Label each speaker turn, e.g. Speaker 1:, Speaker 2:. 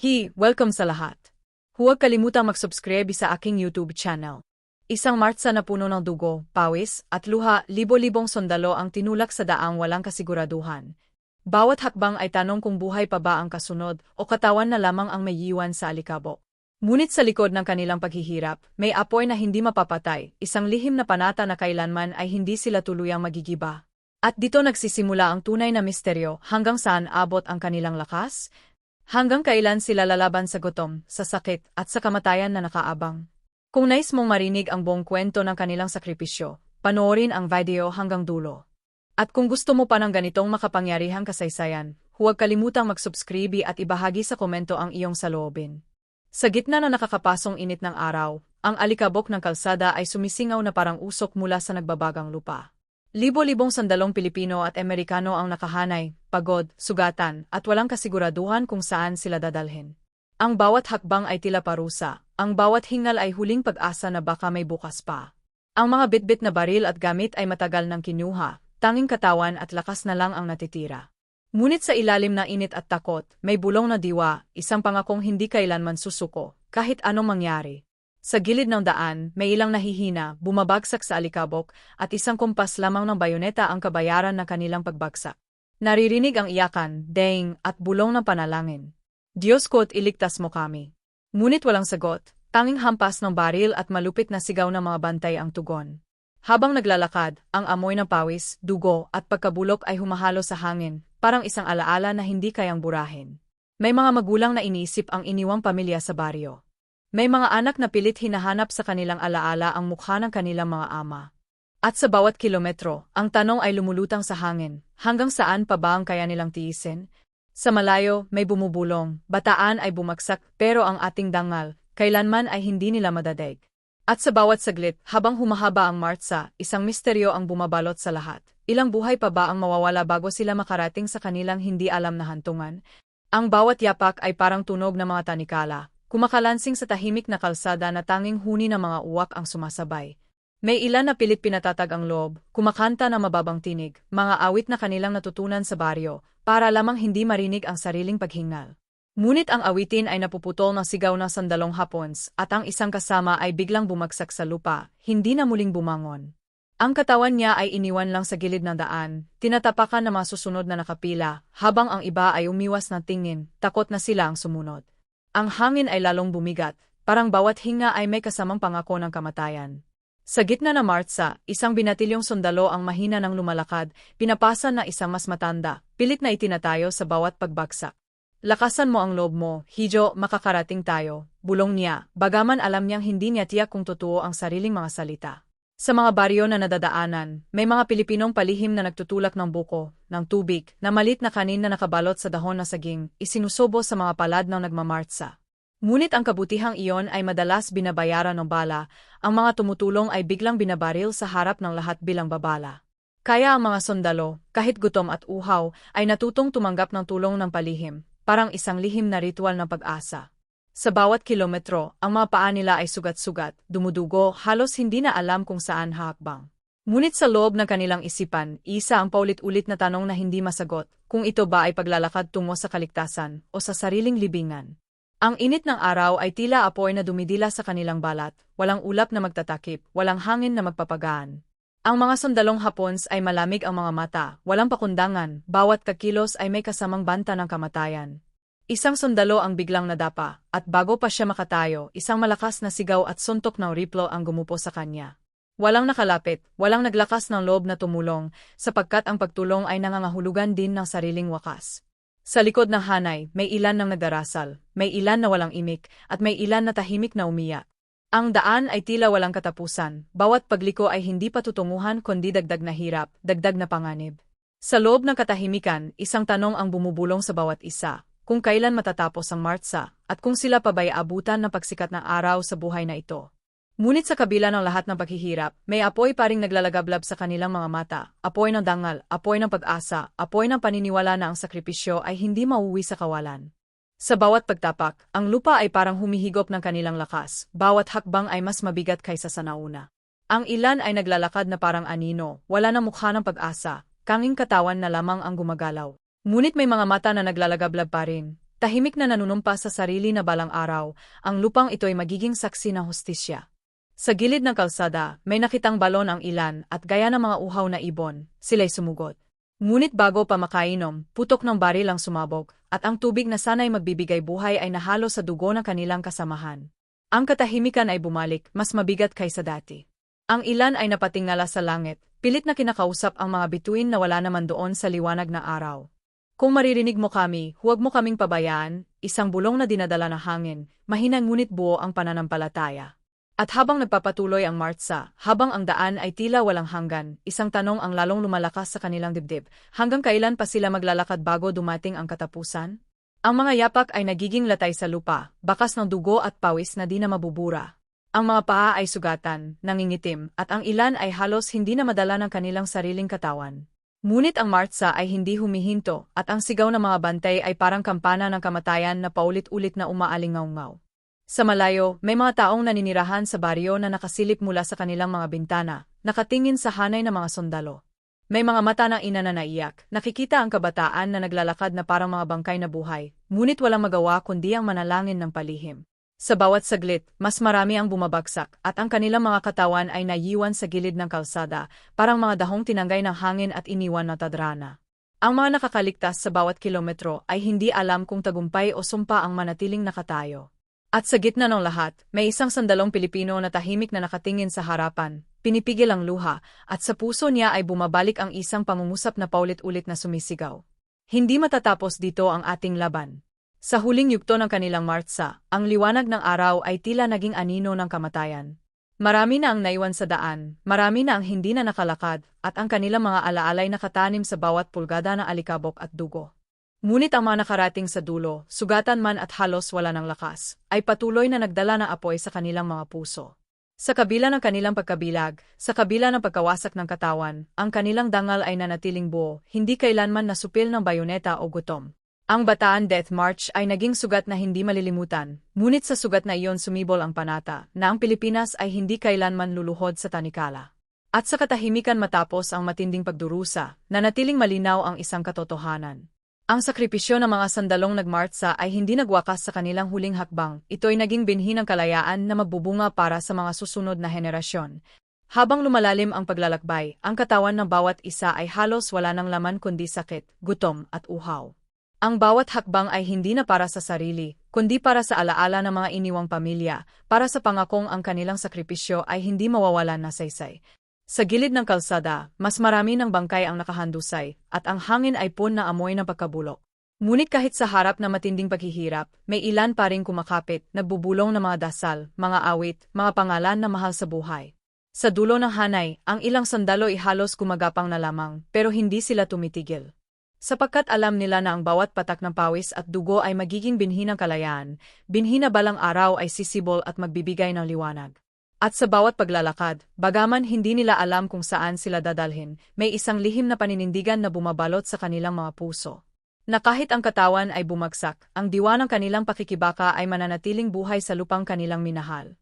Speaker 1: Hi, welcome sa lahat. Huwag kalimutang mag-subscribe sa aking YouTube channel. Isang Martsa na puno ng dugo, pawis, at luha, libo-libong sundalo ang tinulak sa daang walang kasiguraduhan. Bawat hakbang ay tanong kung buhay pa ba ang kasunod o katawan na lamang ang may iwan sa alikabok. Ngunit sa likod ng kanilang paghihirap, may apoy na hindi mapapatay, isang lihim na panata na kailanman ay hindi sila tuluyang magigiba. At dito nagsisimula ang tunay na misteryo hanggang saan abot ang kanilang lakas, Hanggang kailan sila lalaban sa gutom, sa sakit, at sa kamatayan na nakaabang. Kung nais mong marinig ang buong kwento ng kanilang sakripisyo, panoorin ang video hanggang dulo. At kung gusto mo pa ng ganitong makapangyarihang kasaysayan, huwag kalimutang mag-subscribe at ibahagi sa komento ang iyong saloobin. Sa gitna na nakakapasong init ng araw, ang alikabok ng kalsada ay sumisingaw na parang usok mula sa nagbabagang lupa. Libo-libong sandalong Pilipino at Amerikano ang nakahanay, pagod, sugatan, at walang kasiguraduhan kung saan sila dadalhin. Ang bawat hakbang ay tila parusa, ang bawat hingal ay huling pag-asa na baka may bukas pa. Ang mga bitbit na baril at gamit ay matagal nang kinuha, tanging katawan at lakas na lang ang natitira. Ngunit sa ilalim ng init at takot, may bulong na diwa, isang pangakong hindi kailanman susuko, kahit anong mangyari. Sa gilid ng daan, may ilang nahihina, bumabagsak sa alikabok, at isang kumpas lamang ng bayoneta ang kabayaran ng kanilang pagbagsak. Naririnig ang iyakan, deng, at bulong ng panalangin. Diyos ko't iligtas mo kami. Ngunit walang sagot, tanging hampas ng baril at malupit na sigaw ng mga bantay ang tugon. Habang naglalakad, ang amoy ng pawis, dugo, at pagkabulok ay humahalo sa hangin, parang isang alaala na hindi kayang burahin. May mga magulang na iniisip ang iniwang pamilya sa baryo. May mga anak na pilit hinahanap sa kanilang alaala ang mukha ng kanilang mga ama. At sa bawat kilometro, ang tanong ay lumulutang sa hangin, hanggang saan pa ba ang kaya nilang tiisin? Sa malayo, may bumubulong, bataan ay bumagsak, pero ang ating dangal, kailanman ay hindi nila madadeg. At sa bawat saglit, habang humahaba ang Martsa, isang misteryo ang bumabalot sa lahat. Ilang buhay pa ba ang mawawala bago sila makarating sa kanilang hindi alam na hantungan? Ang bawat yapak ay parang tunog ng mga tanikala, Kumakalansing sa tahimik na kalsada na tanging huni ng mga uwak ang sumasabay. May ilan na pilit pinatatag ang loob, kumakanta na mababang tinig, mga awit na kanilang natutunan sa baryo, para lamang hindi marinig ang sariling paghingal. Ngunit ang awitin ay napuputol ng sigaw ng sandalong hapons at ang isang kasama ay biglang bumagsak sa lupa, hindi na muling bumangon. Ang katawan niya ay iniwan lang sa gilid ng daan, tinatapakan ng mga susunod na nakapila, habang ang iba ay umiwas ng tingin, takot na sila ang sumunod. Ang hangin ay lalong bumigat, parang bawat hinga ay may kasamang pangako ng kamatayan. Sa gitna ng Martsa, isang binatilyong sundalo ang mahina ng lumalakad, pinapasa na isang mas matanda, pilit na itinatayo sa bawat pagbagsak. Lakasan mo ang loob mo, Hijo, makakarating tayo, bulong niya, bagaman alam niyang hindi niya tiyak kung totoo ang sariling mga salita. Sa mga baryo na nadadaanan, may mga Pilipinong palihim na nagtutulak ng buko, ng tubig, na malit na kanin na nakabalot sa dahon ng saging, isinusobo sa mga palad ng nagmamartsa. Ngunit ang kabutihang iyon ay madalas binabayaran ng bala, ang mga tumutulong ay biglang binabaril sa harap ng lahat bilang babala. Kaya ang mga sundalo, kahit gutom at uhaw, ay natutong tumanggap ng tulong ng palihim, parang isang lihim na ritual ng pag-asa. Sa bawat kilometro, ang mga paa nila ay sugat-sugat, dumudugo, halos hindi na alam kung saan hakbang. Ngunit sa loob ng kanilang isipan, isa ang paulit-ulit na tanong na hindi masagot, kung ito ba ay paglalakad tungo sa kaligtasan o sa sariling libingan. Ang init ng araw ay tila apoy na dumidila sa kanilang balat, walang ulap na magtatakip, walang hangin na magpapagaan. Ang mga sundalong Hapons ay malamig ang mga mata, walang pakundangan, bawat kakilos ay may kasamang banta ng kamatayan. Isang sundalo ang biglang nadapa, at bago pa siya makatayo, isang malakas na sigaw at suntok ng riplo ang gumupo sa kanya. Walang nakalapit, walang naglakas ng loob na tumulong, sapagkat ang pagtulong ay nangangahulugan din ng sariling wakas. Sa likod ng hanay, may ilan nang nagdarasal, may ilan na walang imik, at may ilan na tahimik na umiyak. Ang daan ay tila walang katapusan, bawat pagliko ay hindi patutunguhan kundi dagdag na hirap, dagdag na panganib. Sa loob ng katahimikan, isang tanong ang bumubulong sa bawat isa, kung kailan matatapos ang Martsa, at kung sila pa ba'y abutan ng pagsikat ng araw sa buhay na ito. Ngunit sa kabila ng lahat ng paghihirap, may apoy pa ring naglalagablab sa kanilang mga mata, apoy ng dangal, apoy ng pag-asa, apoy ng paniniwala na ang sakripisyo ay hindi mauwi sa kawalan. Sa bawat pagtapak, ang lupa ay parang humihigop ng kanilang lakas, bawat hakbang ay mas mabigat kaysa sa nauna. Ang ilan ay naglalakad na parang anino, wala na mukha ng pag-asa, kanging katawan na lamang ang gumagalaw. Ngunit may mga mata na naglalagablab pa rin, tahimik na nanunumpa sa sarili na balang araw, ang lupang ito'y magiging saksi ng hustisya. Sa gilid ng kalsada, may nakitang balon ang ilan at gaya ng mga uhaw na ibon, sila'y sumugot. Ngunit bago pa makainom, putok ng baril ang sumabog, at ang tubig na sana'y magbibigay buhay ay nahalo sa dugo ng kanilang kasamahan. Ang katahimikan ay bumalik, mas mabigat kaysa dati. Ang ilan ay napatingala sa langit, pilit na kinakausap ang mga bituin na wala naman doon sa liwanag na araw. Kung maririnig mo kami, huwag mo kaming pabayaan, isang bulong na dinadala ng hangin, mahina ngunit buo ang pananampalataya. At habang nagpapatuloy ang martsa, habang ang daan ay tila walang hanggan, isang tanong ang lalong lumalakas sa kanilang dibdib, hanggang kailan pa sila maglalakad bago dumating ang katapusan? Ang mga yapak ay nagiging latay sa lupa, bakas ng dugo at pawis na di na mabubura. Ang mga paa ay sugatan, nangingitim, at ang ilan ay halos hindi na madala ng kanilang sariling katawan. Ngunit ang martsa ay hindi humihinto at ang sigaw ng mga bantay ay parang kampana ng kamatayan na paulit-ulit na umaalingaw-ngaw. Sa malayo, may mga taong naninirahan sa baryo na nakasilip mula sa kanilang mga bintana, nakatingin sa hanay ng mga sundalo. May mga mata ng ina na naiyak, nakikita ang kabataan na naglalakad na parang mga bangkay na buhay, ngunit walang magawa kundi ang manalangin ng palihim. Sa bawat saglit, mas marami ang bumabagsak at ang kanilang mga katawan ay nayiwan sa gilid ng kalsada, parang mga dahong tinanggay ng hangin at iniwan na tadrana. Ang mga nakakaligtas sa bawat kilometro ay hindi alam kung tagumpay o sumpa ang manatiling nakatayo. At sa gitna ng lahat, may isang sandalong Pilipino na tahimik na nakatingin sa harapan, pinipigil ang luha, at sa puso niya ay bumabalik ang isang pangungusap na paulit-ulit na sumisigaw. Hindi matatapos dito ang ating laban. Sa huling yugto ng kanilang martsa, ang liwanag ng araw ay tila naging anino ng kamatayan. Marami na ang naiwan sa daan, marami na ang hindi na nakalakad, at ang kanilang mga alaalay nakatanim sa bawat pulgada ng alikabok at dugo. Ngunit ang mga nakarating sa dulo, sugatan man at halos wala ng lakas, ay patuloy na nagdala ng apoy sa kanilang mga puso. Sa kabila ng kanilang pagkabilag, sa kabila ng pagkawasak ng katawan, ang kanilang dangal ay nanatiling buo, hindi kailanman nasupil ng bayoneta o gutom. Ang Bataan Death March ay naging sugat na hindi malilimutan, ngunit sa sugat na iyon sumibol ang panata na ang Pilipinas ay hindi kailanman luluhod sa tanikala. At sa katahimikan matapos ang matinding pagdurusa, nanatiling malinaw ang isang katotohanan. Ang sakripisyo ng mga sandalong nagmartsa ay hindi nagwakas sa kanilang huling hakbang, ito'y naging binhi ng kalayaan na magbubunga para sa mga susunod na henerasyon. Habang lumalalim ang paglalakbay, ang katawan ng bawat isa ay halos wala ng laman kundi sakit, gutom at uhaw. Ang bawat hakbang ay hindi na para sa sarili, kundi para sa alaala ng mga iniwang pamilya, para sa pangakong ang kanilang sakripisyo ay hindi mawawalan na saysay. Sa gilid ng kalsada, mas marami ng bangkay ang nakahandusay, at ang hangin ay pun na amoy ng pagkabulok. Ngunit kahit sa harap na matinding paghihirap, may ilan pa ring kumakapit, nagbubulong ng mga dasal, mga awit, mga pangalan na mahal sa buhay. Sa dulo ng hanay, ang ilang sandalo ay halos gumagapang na lamang, pero hindi sila tumitigil. Sapagkat alam nila na ang bawat patak ng pawis at dugo ay magiging binhi ng kalayaan, binhi na balang araw ay sisibol at magbibigay ng liwanag. At sa bawat paglalakad, bagaman hindi nila alam kung saan sila dadalhin, may isang lihim na paninindigan na bumabalot sa kanilang mga puso. Na kahit ang katawan ay bumagsak, ang diwa ng kanilang pakikibaka ay mananatiling buhay sa lupang kanilang minahal.